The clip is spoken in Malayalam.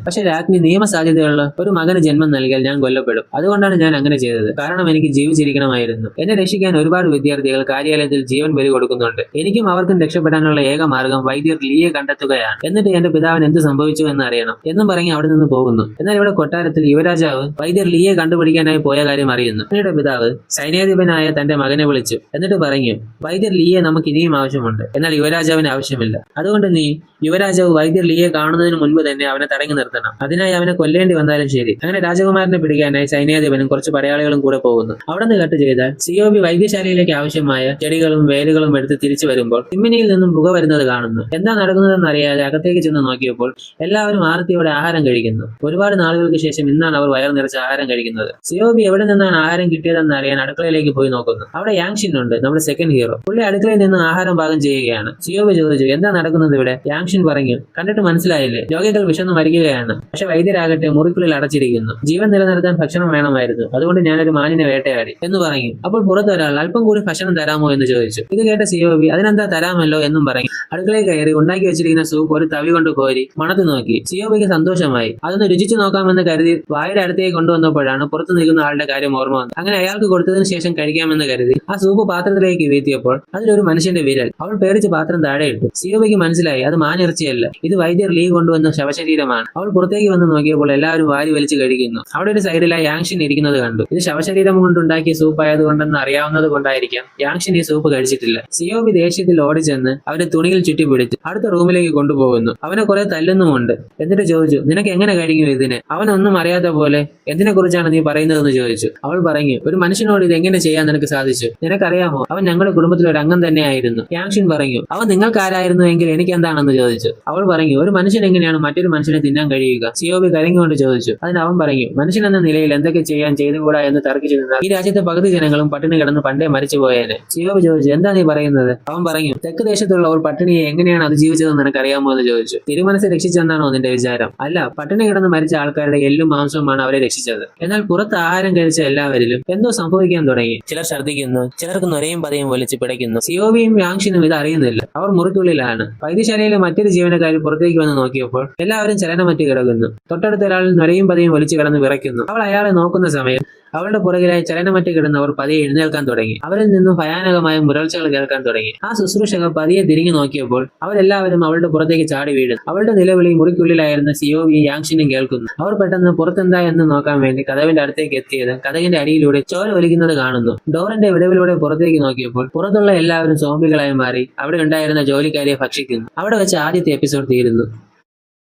പക്ഷെ രാജ്ഞി നിയമസാധ്യതയുള്ള ഒരു മകന് ജന്മം നൽകിയാൽ ഞാൻ കൊല്ലപ്പെടും. അതുകൊണ്ടാണ് ഞാൻ അങ്ങനെ ചെയ്തത്. കാരണം എനിക്ക് ജീവിച്ചിരിക്കണമായിരുന്നു. എന്നെ രക്ഷിക്കാൻ ഒരുപാട് വിദ്യാർത്ഥികൾ കാര്യാലയത്തിൽ ജീവൻ ബലി കൊടുക്കുന്നുണ്ട്. എനിക്കും അവർക്കും രക്ഷപ്പെടാനുള്ള ഏക മാർഗം വൈദ്യർ ലീയെ കണ്ടെത്തുകയാണ്. എന്നിട്ട് എന്റെ പിതാവിന് എന്ത് സംഭവിച്ചു എന്ന് അറിയണം. എന്നും പറഞ്ഞ് അവിടെ നിന്ന് പോകുന്നു. എന്നാൽ ഇവിടെ കൊട്ടാരത്തിൽ യുവരാജാവ് വൈദ്യർ ലീയെ കണ്ടുപിടിക്കാനായി പോയ കാര്യം അറിയുന്നു. പിന്നീട് പിതാവ് സൈന്യാധിപനായ തന്റെ മകനെ വിളിച്ചു. എന്നിട്ട് പറഞ്ഞു വൈദ്യർ ലീയെ നമുക്ക് ഇനിയും ആവശ്യമുണ്ട്. എന്നാൽ യുവരാജാവിന് ആവശ്യമില്ല. അതുകൊണ്ട് നീ യുവരാജാവ് വൈദ്യർ ലീയെ കാണുന്നതിന് മുൻപ് തന്നെ അവനെ തടഞ്ഞു നിർത്തണം. അതിനായി അവനെ കൊല്ലേണ്ടി വന്നാലും ശരി. അങ്ങനെ രാജകുമാരനെ പിടിക്കാനായി സൈന്യാധിപനും കുറച്ച് പടയാളികളും കൂടെ പോകുന്നു. അവിടെ നിന്ന് കട്ട് ചെയ്താൽ സിയോബി വൈദ്യശാലയിലേക്ക് ആവശ്യമായ ചെടികളും വേലുകളും എടുത്ത് തിരിച്ചു വരുമ്പോൾ ചിമ്മിനിയിൽ നിന്നും പുക വരുന്നത് കാണുന്നു. എന്താ നടക്കുന്നതെന്ന് അറിയാതെ അകത്തേക്ക് ചെന്ന് നോക്കിയപ്പോൾ എല്ലാവരും ആർത്തിയോടെ ആഹാരം കഴിക്കുന്നു. ഒരുപാട് നാളുകൾക്ക് ശേഷം ഇന്നാണ് അവർ വയർ നിറച്ച് ആഹാരം കഴിക്കുന്നത്. സിയോബി എവിടെ നിന്നാണ് ആഹാരം കിട്ടിയതെന്ന് അറിയാൻ അടുക്കളയിലേക്ക് പോയി നോക്കുന്നു. അവിടെ യാങ്ഷിൻ ഉണ്ട് നമ്മുടെ സെക്കൻഡ് ഹീറോ പുള്ളി അടുക്കളയിൽ നിന്ന് ആഹാരം പാകം ചെയ്യുകയാണ്. സിയോബി ചോദിച്ചു എന്താ നടക്കുന്നത് ഇവിടെ? യാങ്ഷിൻ പറഞ്ഞു കണ്ടിട്ട് മനസ്സിലായില്ലേ? രോഗികൾ വിശന്ന് മരിക്കുകയാണ് പക്ഷെ വൈദ്യരാകട്ടെ മുറിക്കുള്ളിൽ അടച്ചിരിക്കുന്നു. ജീവൻ നിലനിർത്താൻ ഭക്ഷണം വേണമായിരുന്നു. അതുകൊണ്ട് ഞാനൊരു മാനിനെ വേട്ടയാടി എന്ന് പറഞ്ഞു. അപ്പോൾ പുറത്തൊരാൾ അല്പം കൂടി ഭക്ഷണം തരാമോ എന്ന് ചോദിച്ചു. ഇത് കേട്ട സിയോബി അതിനെന്താ തരാമല്ലോ എന്നും പറഞ്ഞു. അടുക്കളയിൽ കയറി ഉണ്ടാക്കി വെച്ചിരിക്കുന്ന സൂപ്പ് ഒരു തവി കൊണ്ട് കോരി മണത്ത് നോക്കി. സിയോബിക്ക് സന്തോഷമായി. അതൊന്ന് രുചിച്ചു നോക്കാമെന്ന് കരുതി വായുടെ അടുത്തേക്ക് കൊണ്ടുവന്നപ്പോഴാണ് പുറത്തു നിൽക്കുന്ന ആളുടെ കാര്യം ഓർമ്മ വന്നത്. അങ്ങനെ അയാൾക്ക് കൊടുത്തതിന് ശേഷം കഴിക്കാമെന്ന് കരുതി ആ സൂപ്പ് പാത്രത്തിലേക്ക് വീഴ്ത്തിയപ്പോൾ അതിലൊരു മനുഷ്യന്റെ വിരൽ. അവൾ പേടിച്ച് പാത്രം താഴെയിട്ടു ഇട്ടു. സിയോബിക്ക് മനസ്സിലായി അത് മാനിറച്ചിയല്ല. ഇത് വൈദ്യർ ലീ കൊണ്ടുവന്ന ശവശരീരമാണ്. അവൾ പുറത്തേക്ക് വന്ന് നോക്കിയപ്പോൾ എല്ലാവരും വാരി വലിച്ചു കഴിക്കുന്നു. അവിടെ ഒരു സൈഡിലായി യാങ്ഷിൻ ഇരിക്കുന്നത് കണ്ടു. ഇത് ശവശരീരം കൊണ്ടുണ്ടാക്കിയ സൂപ്പ് ആയതുകൊണ്ടെന്ന് അറിയാവുന്നത് കൊണ്ടായിരിക്കാം. യാങ്ഷിൻ ഈ സൂപ്പ് കഴിച്ചിട്ടില്ല. സിയോബി ദേഷ്യത്തിൽ ഓടിച്ചെന്ന് അവരെ തുണിയിൽ ചുറ്റി പിടിച്ചു അടുത്ത റൂമിലേക്ക് കൊണ്ടുപോകുന്നു. അവനെ കുറെ തല്ലുന്നുമുണ്ട്. എന്നിട്ട് ചോദിച്ചു നിനക്ക് എങ്ങനെ കഴിക്കും ഇതിന്? അവനൊന്നും അറിയാത്ത പോലെ എന്തിനെ കുറിച്ചാണ് നീ പറയുന്നതെന്ന് ചോദിച്ചു. അവൾ പറഞ്ഞു ഒരു മനുഷ്യനോട് ഇത് എങ്ങനെ ചെയ്യാൻ നിനക്ക് സാധിച്ചു? നിനക്കറിയാമോ അവൻ ഞങ്ങളുടെ കുടുംബത്തിലെ ഒരു അംഗം തന്നെയായിരുന്നു. യാങ്ഷിൻ പറഞ്ഞു അവൻ നിങ്ങൾക്കാരായിരുന്നു എങ്കിൽ എനിക്ക് എന്താണെന്ന് ചോദിച്ചു? അവൾ പറഞ്ഞു ഒരു മനുഷ്യൻ എങ്ങനെയാണ് മറ്റൊരു മനുഷ്യനെ തിന്നാൻ കഴിയുക? സിയോബി കരഞ്ഞുകൊണ്ട് ചോദിച്ചു. അതിന് അവൻ പറഞ്ഞു മനുഷ്യൻ എന്ന നിലയിൽ എന്തൊക്കെ ചെയ്യാൻ ചെയ്തുകൂടാ എന്ന് തർക്കിച്ചു നിന്നാൽ ഈ രാജ്യത്തെ പകുതി ജനങ്ങളും പട്ടിണി കിടന്ന് പണ്ടേ മരിച്ചു പോയേനെ. സിയോബി ചോദിച്ചു എന്താ നീ പറയുന്നത്? അവൻ പറഞ്ഞു തെക്ക് ദേശത്തുള്ള ഒരു പട്ടിണിയെ എങ്ങനെയാണ് അതിജീവിച്ചതെന്ന് നിനക്കറിയാമോ? എന്ന് ചോദിച്ചു. തിരുമനസ് രക്ഷിച്ചെന്നാണോ നിന്റെ വിചാരം? അല്ല പട്ടിണി കിടന്ന് മരിച്ച ആൾക്കാരുടെ എല്ലും മാംസവുമാണ് അവരെ രക്ഷിച്ചത്. എന്നാൽ പുറത്ത് ആഹാരം കഴിച്ച എല്ലാവരിലും എന്തോ സംഭവിക്കാൻ തുടങ്ങി. ചിലർ ഛർദ്ദിക്കുന്നു ചിലർക്ക് നൊരയും പതയും വലിച്ച് പിടയ്ക്കുന്നു. സിയോബിയും യാങ്ഷിനും ഇത് അറിയുന്നില്ല. അവർ മുറിക്കുള്ളിലാണ്. വൈദ്യശാലയിലെ മറ്റൊരു ജീവനക്കാരി പുറത്തേക്ക് വന്ന് നോക്കിയപ്പോൾ എല്ലാവരും ചലനമറ്റ് കിടക്കുന്നു. തൊട്ടടുത്ത ഒരാൾ നരയും പതയും വലിച്ചു കിടന്ന് വിറയ്ക്കുന്നു. അവൾ അയാളെ നോക്കുന്ന സമയം അവളുടെ പുറകിലായി ചലനമറ്റ് കിടന്നവർ പതിയെ എഴുന്നേൽക്കാൻ തുടങ്ങി. അവരിൽ നിന്നും ഭയാനകമായ മുരൾച്ചകൾ കേൾക്കാൻ തുടങ്ങി. ആ ശുശ്രൂഷകർ പതിയെ തിരിഞ്ഞു നോക്കിയപ്പോൾ അവരെല്ലാവരും അവളുടെ പുറത്തേക്ക് ചാടി വീഴുന്നു അവളുടെ നിലവിളി മുറിക്കുള്ളിലായിരുന്ന സിയോവിയും യാങ്ഷിനും കേൾക്കുന്നു. അവർ പെട്ടെന്ന് പുറത്തെന്താ എന്ന് നോക്കാൻ വേണ്ടി കഥവിന്റെ അടുത്തേക്ക് എത്തിയത് കഥകിന്റെ അടിയിലൂടെ ചോര ഒലിക്കുന്നത് കാണുന്നു. ഡോറിന്റെ വിടവിലൂടെ പുറത്തേക്ക് നോക്കിയപ്പോൾ പുറത്തുള്ള എല്ലാവരും സോംബികളായി മാറി. അവിടെ ഉണ്ടായിരുന്ന ജോലിക്കാരിയെ ഭക്ഷിക്കുന്നു. അവിടെ വെച്ച് ആദ്യത്തെ എപ്പിസോഡ് തീരുന്നു.